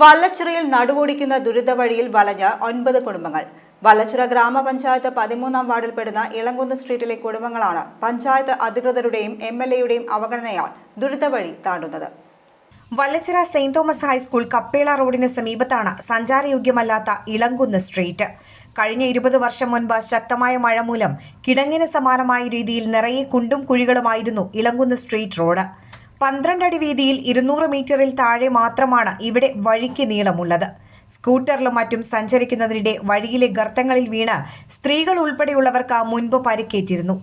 വല്ലച്ചിറയിൽ ദുരിത ദുരിതവഴിയിൽ വലഞ്ഞ ഒൻപത് കുടുംബങ്ങൾ. വള്ളച്ചിറ ഗ്രാമപഞ്ചായത്ത് പതിമൂന്നാം വാർഡിൽപ്പെടുന്ന ഇളങ്കുന്ന് സ്ട്രീറ്റിലെ കുടുംബങ്ങളാണ് പഞ്ചായത്ത് അധികൃതരുടെയും എം എൽ എയുടെയും അവഗണനയാൽ ദുരിതവഴി താണ്ടുന്നത്. Vallachira Saint Thomas high school Kappela റോഡിന് സമീപത്താണ് സഞ്ചാരയോഗ്യമല്ലാത്ത ഇളങ്കുന്ന് സ്ട്രീറ്റ്. കഴിഞ്ഞ ഇരുപത് വർഷം മുൻപ് ശക്തമായ മഴ മൂലം കിടങ്ങിന് സമാനമായ രീതിയിൽ നിറയെ കുണ്ടും കുഴികളുമായിരുന്നു ഇളങ്കുന്ന് സ്ട്രീറ്റ് റോഡ്. പന്ത്രണ്ട് അടി വീതിയിൽ ഇരുന്നൂറ് മീറ്ററിൽ താഴെ മാത്രമാണ് ഇവിടെ വഴിക്ക് നീളമുള്ളത്. സ്കൂട്ടറിലും മറ്റും സഞ്ചരിക്കുന്നതിനിടെ വഴിയിലെ ഗർത്തങ്ങളിൽ വീണ് സ്ത്രീകൾ ഉൾപ്പെടെയുള്ളവർക്ക് മുൻപ് പരിക്കേറ്റിരുന്നു.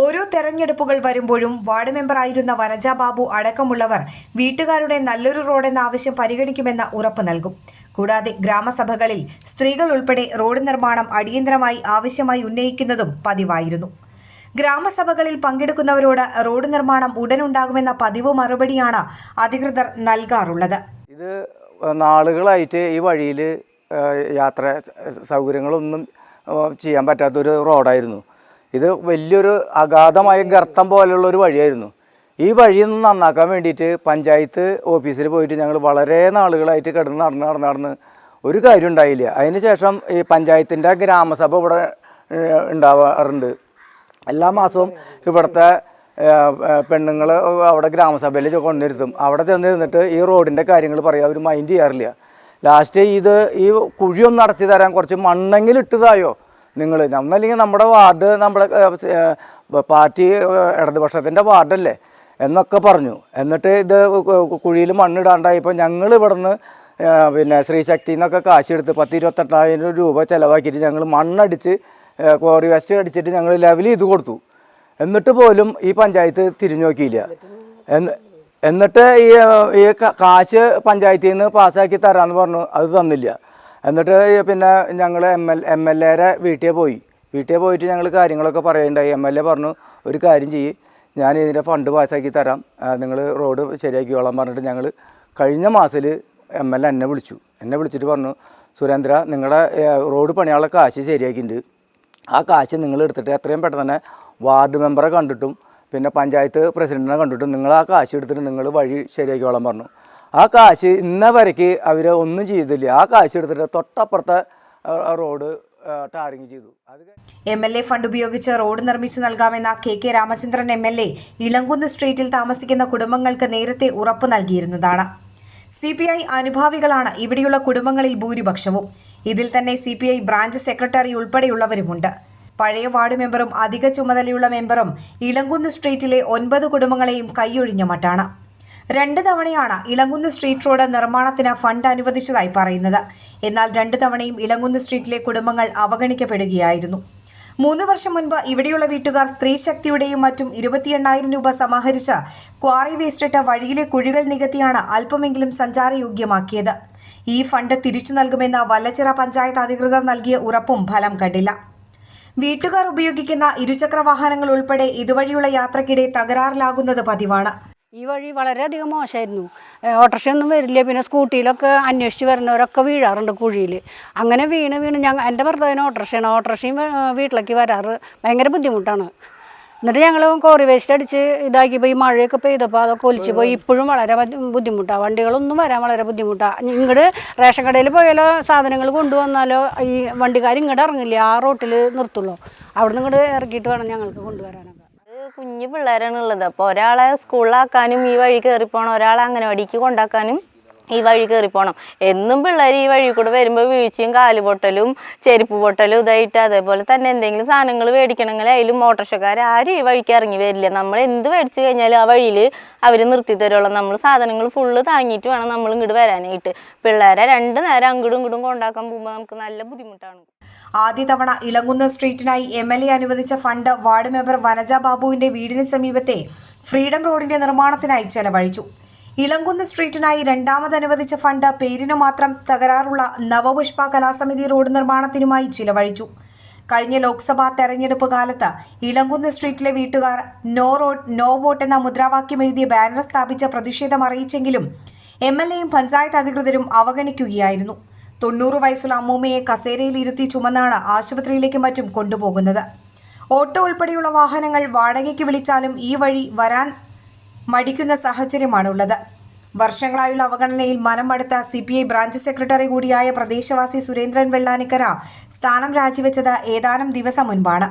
ഓരോ തെരഞ്ഞെടുപ്പുകൾ വരുമ്പോഴും വാർഡ് മെമ്പറായിരുന്ന വനജ ബാബു അടക്കമുള്ളവർ വീട്ടുകാരുടെ നല്ലൊരു റോഡെന്ന ആവശ്യം പരിഗണിക്കുമെന്ന ഉറപ്പ് നൽകും. കൂടാതെ ഗ്രാമസഭകളിൽ സ്ത്രീകൾ ഉൾപ്പെടെ റോഡ് നിർമ്മാണം അടിയന്തരമായി ആവശ്യമായി ഉന്നയിക്കുന്നതും പതിവായിരുന്നു. ഗ്രാമസഭകളിൽ പങ്കെടുക്കുന്നവരോട് റോഡ് നിർമ്മാണം ഉടനുണ്ടാകുമെന്ന പതിവ് മറുപടിയാണ് അധികൃതർ നൽകാറുള്ളത്. ഇത് നാളുകളായിട്ട് ഈ വഴിയിൽ യാത്ര സൗകര്യങ്ങളൊന്നും ചെയ്യാൻ പറ്റാത്തൊരു റോഡായിരുന്നു. ഇത് വലിയൊരു അഗാധമായ ഗർത്തം പോലെയുള്ള ഒരു വഴിയായിരുന്നു. ഈ വഴി ഒന്ന് നന്നാക്കാൻ വേണ്ടിയിട്ട് പഞ്ചായത്ത് ഓഫീസിൽ പോയിട്ട് ഞങ്ങൾ വളരെ നാളുകളായിട്ട് കിടന്ന് നടന്ന് നടന്ന് നടന്ന് ഒരു കാര്യം ഉണ്ടായില്ല അതിന് ശേഷം ഈ പഞ്ചായത്തിന്റെ ഗ്രാമസഭ ഇവിടെ ഉണ്ടാവാറുണ്ട്. എല്ലാ മാസവും ഇവിടുത്തെ പെണ്ണുങ്ങൾ അവിടെ ഗ്രാമസഭയിൽ കൊണ്ടിരുത്തും അവിടെ ചെന്നിരുന്നിട്ട് ഈ റോഡിന്റെ കാര്യങ്ങൾ പറയാം അവർ മൈൻഡ് ചെയ്യാറില്ല. ലാസ്റ്റ് ഇത് ഈ കുഴിയൊന്നും അടച്ചു തരാൻ കുറച്ച് മണ്ണെങ്കിലും ഇട്ടതായോ നിങ്ങൾ ഒന്നല്ലെങ്കിൽ നമ്മുടെ വാർഡ് നമ്മുടെ പാർട്ടി ഇടതുപക്ഷത്തിന്റെ വാർഡല്ലേ? എന്നൊക്കെ പറഞ്ഞു. എന്നിട്ട് ഇത് കുഴിയിൽ മണ്ണിടാണ്ടായപ്പോൾ ഞങ്ങൾ ഇവിടുന്ന് പിന്നെ ശ്രീശക്തി എന്നൊക്കെ കാശെടുത്ത് പത്ത് ഇരുപത്തെട്ടായിരം രൂപ ചിലവാക്കിയിട്ട് ഞങ്ങൾ മണ്ണടിച്ച് ക്വാറി വേസ്റ്റ് അടിച്ചിട്ട് ഞങ്ങൾ ലെവൽ ചെയ്ത് കൊടുത്തു. എന്നിട്ട് പോലും ഈ പഞ്ചായത്ത് തിരിഞ്ഞു നോക്കിയില്ല. എന്നിട്ട് ഈ ഈ കാശ് പഞ്ചായത്തിൽ നിന്ന് പാസ്സാക്കി തരാമെന്ന് പറഞ്ഞു. അത് തന്നില്ല. എന്നിട്ട് പിന്നെ ഞങ്ങൾ എം എൽ എം എൽ എയുടെ വീട്ടിൽ പോയി. വീട്ടിൽ പോയിട്ട് ഞങ്ങൾ കാര്യങ്ങളൊക്കെ പറയുണ്ടായി. എം എൽ എ പറഞ്ഞു ഒരു കാര്യം ചെയ്യ്. ഞാൻ ഇതിന്റെ ഫണ്ട് പാസ്സാക്കി തരാം. നിങ്ങൾ റോഡ് ശരിയാക്കിക്കോളാം പറഞ്ഞിട്ട് ഞങ്ങൾ കഴിഞ്ഞ മാസത്തിൽ എം എൽ എ എന്നെ വിളിച്ചു. എന്നെ വിളിച്ചിട്ട് പറഞ്ഞു സുരേന്ദ്ര നിങ്ങളുടെ റോഡ് പണിയാനുള്ള കാശ് ശരിയാക്കിയിട്ടുണ്ട്. ആ കാശ് നിങ്ങൾ എടുത്തിട്ട് എത്രയും പെട്ടെന്ന് തന്നെ വാർഡ് മെമ്പറെ കണ്ടിട്ടും പിന്നെ പഞ്ചായത്ത് പ്രസിഡന്റിനെ കണ്ടിട്ടും നിങ്ങൾ ആ കാശ് എടുത്തിട്ട് നിങ്ങൾ വഴി ശരിയാക്കിക്കോളാൻ പറഞ്ഞു. ആ കാശ് ഇന്ന വരയ്ക്ക് അവർ ഒന്നും ചെയ്തില്ല. ആ കാശ് എടുത്തിട്ട് തൊട്ടപ്പുറത്തെ റോഡ് ചെയ്തു. എം എൽ എ ഫണ്ട് ഉപയോഗിച്ച് റോഡ് നിർമ്മിച്ചു നൽകാമെന്ന K K Ramachandran M L A Ilankunnu സ്ട്രീറ്റിൽ താമസിക്കുന്ന കുടുംബങ്ങൾക്ക് നേരത്തെ ഉറപ്പ് നൽകിയിരുന്നതാണ്. സി പി ഐ അനുഭാവികളാണ് ഇവിടെയുള്ള കുടുംബങ്ങളിൽ ഭൂരിപക്ഷവും. ഇതിൽ തന്നെ C P I branch secretary ഉൾപ്പെടെയുള്ളവരുമുണ്ട്. പഴയ വാർഡ് മെമ്പറും അധിക ചുമതലയുള്ള മെമ്പറും ഇളങ്കുന്ന് സ്ട്രീറ്റിലെ ഒൻപത് കുടുംബങ്ങളെയും കൈയൊഴിഞ്ഞ മട്ടാണ്. രണ്ട് തവണയാണ് ഇളങ്കുന്ന് സ്ട്രീറ്റ് റോഡ് നിർമ്മാണത്തിന് ഫണ്ട് അനുവദിച്ചതായി പറയുന്നത്. എന്നാൽ രണ്ട് തവണയും ഇളങ്കുന്ന് സ്ട്രീറ്റിലെ കുടുംബങ്ങൾ അവഗണിക്കപ്പെടുകയായിരുന്നു. മൂന്ന് വർഷം മുൻപ് ഇവിടെയുള്ള വീട്ടുകാർ സ്ത്രീ ശക്തിയുടെയും മറ്റും ഇരുപത്തി എണ്ണായിരം രൂപ സമാഹരിച്ച് ക്വാറി വേസ്റ്റിട്ട വഴിയിലെ കുഴികൾ നികത്തിയാണ് അല്പമെങ്കിലും സഞ്ചാരയോഗ്യമാക്കിയത്. ഈ ഫണ്ട് തിരിച്ചു നൽകുമെന്ന വല്ലച്ചിറ പഞ്ചായത്ത് അധികൃതർ നൽകിയ ഉറപ്പും ഫലം കണ്ടില്ല. വീട്ടുകാർ ഉപയോഗിക്കുന്ന ഇരുചക്ര വാഹനങ്ങൾ ഉൾപ്പെടെ ഇതുവഴിയുള്ള യാത്രക്കിടെ തകരാറിലാകുന്നത് പതിവാണ്. ഈ വഴി വളരെയധികം മോശമായിരുന്നു. ഓട്ടോറിക്ഷയൊന്നും വരില്ല. പിന്നെ സ്കൂട്ടിയിലൊക്കെ അന്വേഷിച്ച് വരുന്നവരൊക്കെ വീഴാറുണ്ട് കുഴിയിൽ. അങ്ങനെ വീണ് വീണ് ഞങ്ങൾ എന്റെ ഭർത്താവിന് ഓട്ടോറിക്ഷയാണ്. ഓട്ടോറിക്ഷയും വീട്ടിലേക്ക് വരാറ് ഭയങ്കര ബുദ്ധിമുട്ടാണ്. എന്നിട്ട് ഞങ്ങൾ കോറി വേസ്റ്റ് അടിച്ച് ഇതാക്കിയപ്പോൾ ഈ മഴയൊക്കെ പെയ്തപ്പോൾ അതൊക്കെ ഒലിച്ച് പോയി. ഇപ്പോഴും വളരെ ബുദ്ധിമുട്ടാണ് വണ്ടികളൊന്നും വരാൻ വളരെ ബുദ്ധിമുട്ടാണ് ഇങ്ങോട്ട് റേഷൻ കടയിൽ പോയാലോ സാധനങ്ങൾ കൊണ്ടുവന്നാലോ ഈ വണ്ടിക്കാർ ഇങ്ങോട്ട് ഇറങ്ങില്ല? ആ റോട്ടിൽ നിർത്തുള്ളൂ. അവിടെ നിന്ന് ഇങ്ങോട്ട് ഇറക്കിയിട്ട് വേണം ഞങ്ങൾക്ക് കൊണ്ടുവരാനൊക്കെ. കുഞ്ഞു പിള്ളേരാണുള്ളത്. അപ്പോൾ ഒരാളെ സ്കൂളിലാക്കാനും ഈ വഴി കയറി പോകണം ഒരാളെ അംഗനവാടിക്ക് കൊണ്ടാക്കാനും ഈ വഴി കയറി പോകണം എന്നും പിള്ളേർ ഈ വഴി കൂടെ വരുമ്പോൾ വീഴ്ചയും കാൽ പൊട്ടലും ചെരുപ്പ് പൊട്ടലും ഇതായിട്ട് അതേപോലെ തന്നെ എന്തെങ്കിലും സാധനങ്ങൾ മേടിക്കണമെങ്കിൽ അതിലും ഓട്ടോറിക്ഷക്കാർ ആരും ഈ വഴിക്ക് ഇറങ്ങി വരില്ല. നമ്മൾ എന്ത് മേടിച്ചു കഴിഞ്ഞാലും ആ വഴിയിൽ അവർ നിർത്തി തരുള്ളൂ നമ്മൾ സാധനങ്ങൾ ഫുള്ള് താങ്ങിയിട്ട് വേണം നമ്മൾ ഇങ്ങോട്ട് വരാനായിട്ട്. പിള്ളേരെ രണ്ട് നേരം അങ്ങോട്ടും ഇങ്ങോട്ടും കൊണ്ടാക്കാൻ പോകുമ്പോൾ നമുക്ക് നല്ല ബുദ്ധിമുട്ടാണ്. ആദ്യ തവണ ഇളങ്കുന്ന സ്ട്രീറ്റിനായി എം എൽ എ അനുവദിച്ച ഫണ്ട് വാർഡ് മെമ്പർ വനജ ബാബുവിന്റെ വീടിന് സമീപത്തെ ഫ്രീഡം റോഡിന്റെ നിർമ്മാണത്തിനായി ചെലവഴിച്ചു. ഇളങ്കുന്ന സ്ട്രീറ്റിനായി രണ്ടാമത് അനുവദിച്ച ഫണ്ട് പേരിനു മാത്രം തകരാറുള്ള നവപുഷ്പ കലാസമിതി റോഡ് നിർമ്മാണത്തിനുമായി ചിലവഴിച്ചു. കഴിഞ്ഞ ലോക്സഭാ തെരഞ്ഞെടുപ്പ് കാലത്ത് ഇളങ്കുന്ന സ്ട്രീറ്റിലെ വീട്ടുകാർ നോ റോഡ് നോ വോട്ട് എന്ന മുദ്രാവാക്യം എഴുതിയ ബാനർ സ്ഥാപിച്ച പ്രതിഷേധം അറിയിച്ചെങ്കിലും എം എൽ എയും പഞ്ചായത്ത് അധികൃതരും അവഗണിക്കുകയായിരുന്നു. തൊണ്ണൂറ് വയസ്സുള്ള അമ്മൂമ്മയെ കസേരയിൽ ഇരുത്തി ചുമന്നാണ് ആശുപത്രിയിലേക്കും മറ്റും കൊണ്ടുപോകുന്നത്. ഓട്ടോ ഉൾപ്പെടെയുള്ള വാഹനങ്ങൾ വാടകയ്ക്ക് വിളിച്ചാലും ഈ വഴി വരാൻ മടിക്കുന്ന സാഹചര്യമാണുള്ളത്. വർഷങ്ങളായുള്ള അവഗണനയിൽ മനം മടുത്ത C P I branch secretary കൂടിയായ പ്രദേശവാസി സുരേന്ദ്രൻ വെള്ളാനിക്കര സ്ഥാനം രാജിവെച്ചത് ഏതാനും ദിവസം മുൻപാണ്.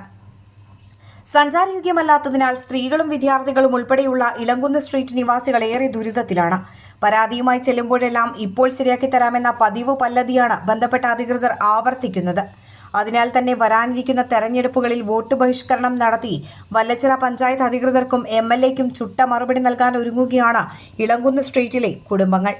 സഞ്ചാരയോഗ്യമല്ലാത്തതിനാൽ സ്ത്രീകളും വിദ്യാർത്ഥികളും ഉൾപ്പെടെയുള്ള ഇലങ്കുന്ന് സ്ട്രീറ്റ് നിവാസികൾ ഏറെ ദുരിതത്തിലാണ്. പരാതിയുമായി ചെല്ലുമ്പോഴെല്ലാം ഇപ്പോൾ ശരിയാക്കി തരാമെന്ന പതിവ് പല്ലതിയാണ് ബന്ധപ്പെട്ട അധികൃതർ ആവർത്തിക്കുന്നത്. അതിനാൽ തന്നെ വരാനിരിക്കുന്ന തെരഞ്ഞെടുപ്പുകളിൽ വോട്ട് ബഹിഷ്കരണം നടത്തി വല്ലച്ചിറ പഞ്ചായത്ത് അധികൃതർക്കും എം എൽ എക്കും ചുട്ട മറുപടി നൽകാൻ ഒരുങ്ങുകയാണ് ഇളങ്കുന്ന് സ്ട്രീറ്റിലെ കുടുംബങ്ങൾ.